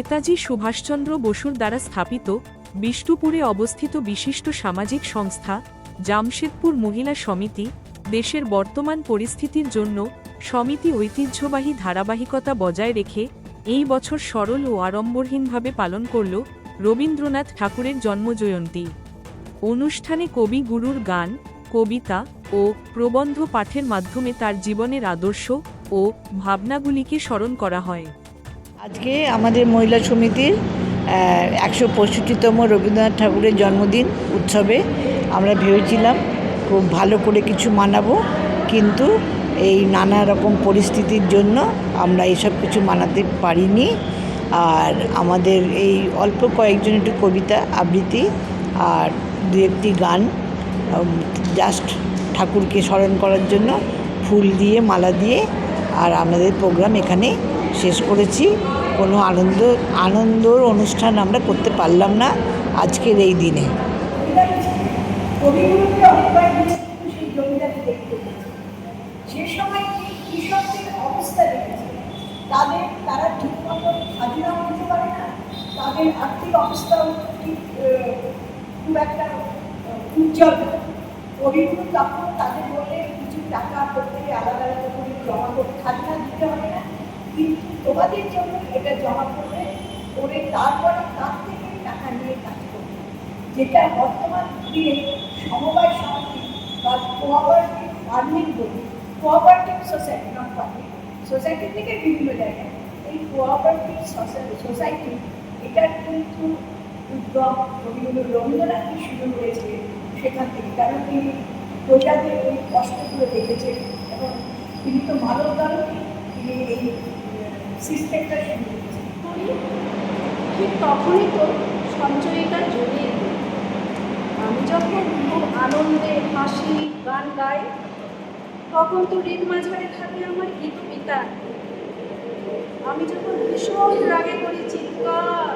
নেতাজি সুভাষচন্দ্র বসুর দ্বারা স্থাপিত বিষ্ণুপুরে অবস্থিত বিশিষ্ট সামাজিক সংস্থা জামশেদপুর মহিলা সমিতি, দেশের বর্তমান পরিস্থিতির জন্য সমিতি ঐতিহ্যবাহী ধারাবাহিকতা বজায় রেখে এই বছর সরল ও আড়ম্বরহীনভাবে পালন করল রবীন্দ্রনাথ ঠাকুরের জন্মজয়ন্তী। অনুষ্ঠানে কবি গুরুর গান, কবিতা ও প্রবন্ধ পাঠের মাধ্যমে তার জীবনের আদর্শ ও ভাবনাগুলিকে স্মরণ করা হয়। আজকে আমাদের মহিলা সমিতির একশো পঁয়ষট্টিতম রবীন্দ্রনাথ ঠাকুরের জন্মদিন উৎসবে আমরা ভেবেছিলাম খুব ভালো করে কিছু মানাবো, কিন্তু এই নানা রকম পরিস্থিতির জন্য আমরা এসব কিছু মানাতে পারিনি। আর আমাদের এই অল্প কয়েকজন একটু কবিতা, আবৃত্তি আর দু একটি গান জাস্ট ঠাকুরকে স্মরণ করার জন্য ফুল দিয়ে, মালা দিয়ে আর আমাদের প্রোগ্রাম এখানে শেষ করেছি। কোনো আনন্দ, আনন্দর অনুষ্ঠান আমরা করতে পারলাম না আজকের এই দিনে। তাদের, তারা পারে না, তাদের আর্থিক অবস্থাও খুব একটা উজ্জ্বল তাদের বলে কিছু টাকা প্রত্যেকে আলাদা আলাদা করে জমা করতে খাজনা দিতে হবে না। তোমাদের জন্য এটা জমা করবে, করে তারপরে তার থেকে টাকা নিয়ে কাজ করবে। যেটা বর্তমান দিনে সমবায় সমিতি বা কোঅপারেটিভ ফার্মিং বলি কোঅপারেটিভ সোসাইটি নট সোসাইটি থেকে বিভিন্ন জায়গায় এই কোঅপারেটিভ সোসাইটি এটার কিন্তু উদ্যম রবীন্দ্র রবীন্দ্রনাথই শুরু হয়েছে সেখান থেকে। কারণ তিনি প্রজাদের ওই কষ্টগুলো দেখেছেন এবং তিনি তো মানব দারণই তিনি এই সিস্টেমটা শুরু ঠিক তখনই তো সঞ্চয়িতা জড়িয়ে আমি যখন খুব আনন্দে হাসি, গান গাই, তখন তো ঋণ মাঝারে থাকে আমার গীত পিতা আমি যখন ভীষণ রাগে করি চিৎকার,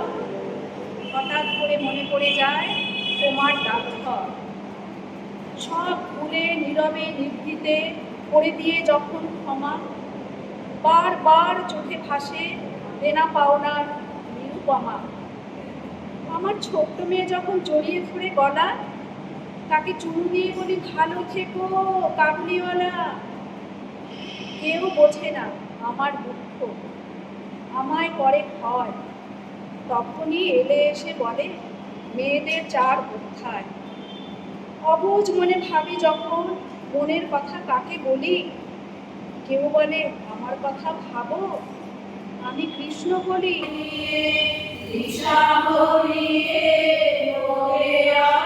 হঠাৎ করে মনে পড়ে যায়, তোমার ডাক্তার সব ভুলে, নীরবে, নিভৃতে করে দিয়ে যখন ক্ষমা বারবার চোখে ভাসে দেনা পাওনার নিরুপমা। আমার ছোট্ট মেয়ে যখন জড়িয়ে ধরে গলা, তাকে চুমু দিয়ে বলি, ভালো থেকো, কাবলিওয়ালা। কেউ বোঝে না আমার দুঃখ। আমায় করে ভয় তখনই এলে এসে বলে, মেয়েদের চার উদ্ধার অবুঝ মনে ভাবি যখন মনের কথা কাকে বলি। কেউ বলে আমার কথা ভাবো? আমি কৃষ্ণ বলি। কৃষ্ণ একটা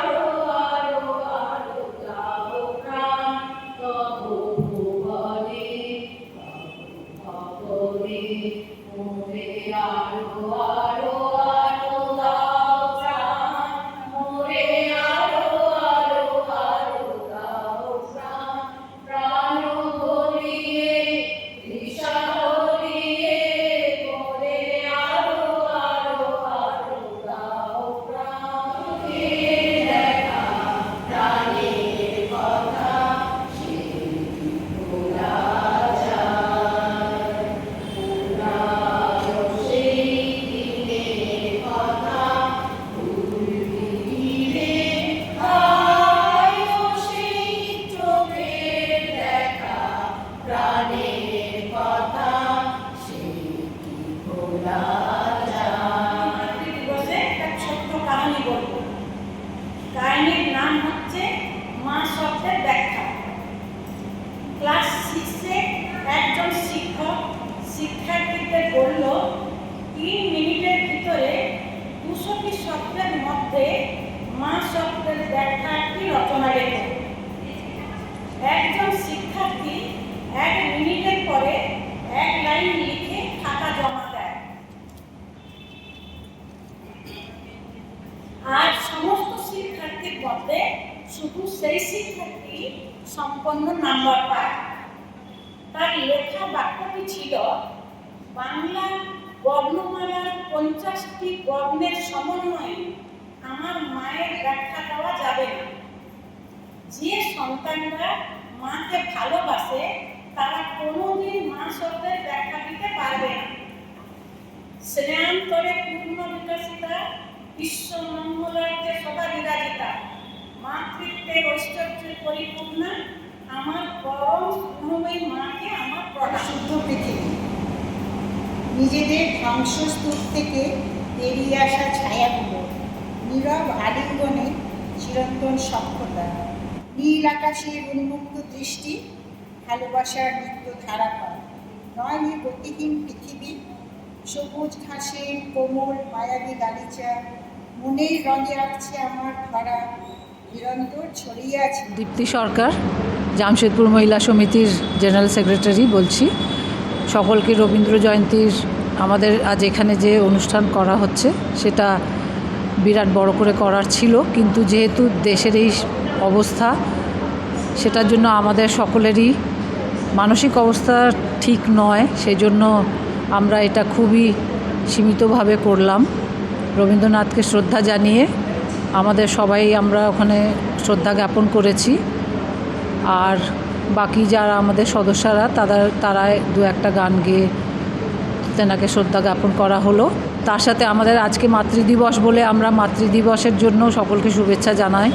কাহিনী বলব কাহিনীর নাম হচ্ছে মা শব্দের ব্যাখ্যা ক্লাস একজন শিক্ষক শিক্ষার্থীদের তিন মিনিটের ভিতরে মধ্যে মা শব্দের ব্যাখ্যা রচনা একজন শিক্ষার্থী এক মিনিটের পরে এক লাইন লিখে খাতা জমা মধ্যে শুধু সেই শিক্ষার্থী সম্পন্ন নাম্বার পায়। তার লেখা বাক্যটি ছিল, বাংলা বর্ণমালার পঞ্চাশটি বর্ণের সমন্বয়ে আমার মায়ের ব্যাখ্যা দেওয়া যাবে না। যে সন্তানরা মাকে ভালোবাসে, তারা কোনোদিন মা শব্দের ব্যাখ্যা দিতে পারবে না। শ্রেয়ান্তরে পূর্ণ বিকাশিতা, বিশ্ব মঙ্গলার্থে সদা বিরাজিতা। মাতৃত্বের ঐশ্বর্যে পরিপূর্ণা, আমার পরম গুণময়ী মাকে আমার প্রণাম শুদ্ধ পৃথিবী নিজেদের ধ্বংসস্তূপ থেকে বেরিয়ে আসা ছায়াগুলো নীরব আলিঙ্গনে চিরন্তন সক্ষতা। নীল আকাশের উন্মুক্ত দৃষ্টি, ভালোবাসার নিত্য ধারাপা নয় গতিহীন পৃথিবী, সবুজ ঘাসের কোমল মায়াবী গালিচা, মনের রঙে আঁকছে আমার ধরা। দীপ্তি সরকার, জামশেদপুর মহিলা সমিতির জেনারেল সেক্রেটারি বলছি। সকলকে রবীন্দ্র জয়ন্তীর আমাদের আজ এখানে যে অনুষ্ঠান করা হচ্ছে, সেটা বিরাট বড় করে করার ছিল। কিন্তু যেহেতু দেশের এই অবস্থা, সেটার জন্য আমাদের সকলেরই মানসিক অবস্থা ঠিক নয়। সেই জন্য আমরা এটা খুবই সীমিতভাবে করলাম। রবীন্দ্রনাথকে শ্রদ্ধা জানিয়ে আমাদের সবাই আমরা ওখানে শ্রদ্ধা জ্ঞাপন করেছি। আর বাকি যারা আমাদের সদস্যরা তারা তারা দু একটা গান গেয়ে তেনাকে শ্রদ্ধা জ্ঞাপন করা হলো। তার সাথে আমাদের আজকে মাতৃদিবস বলে আমরা মাতৃদিবসের জন্য সকলকে শুভেচ্ছা জানাই।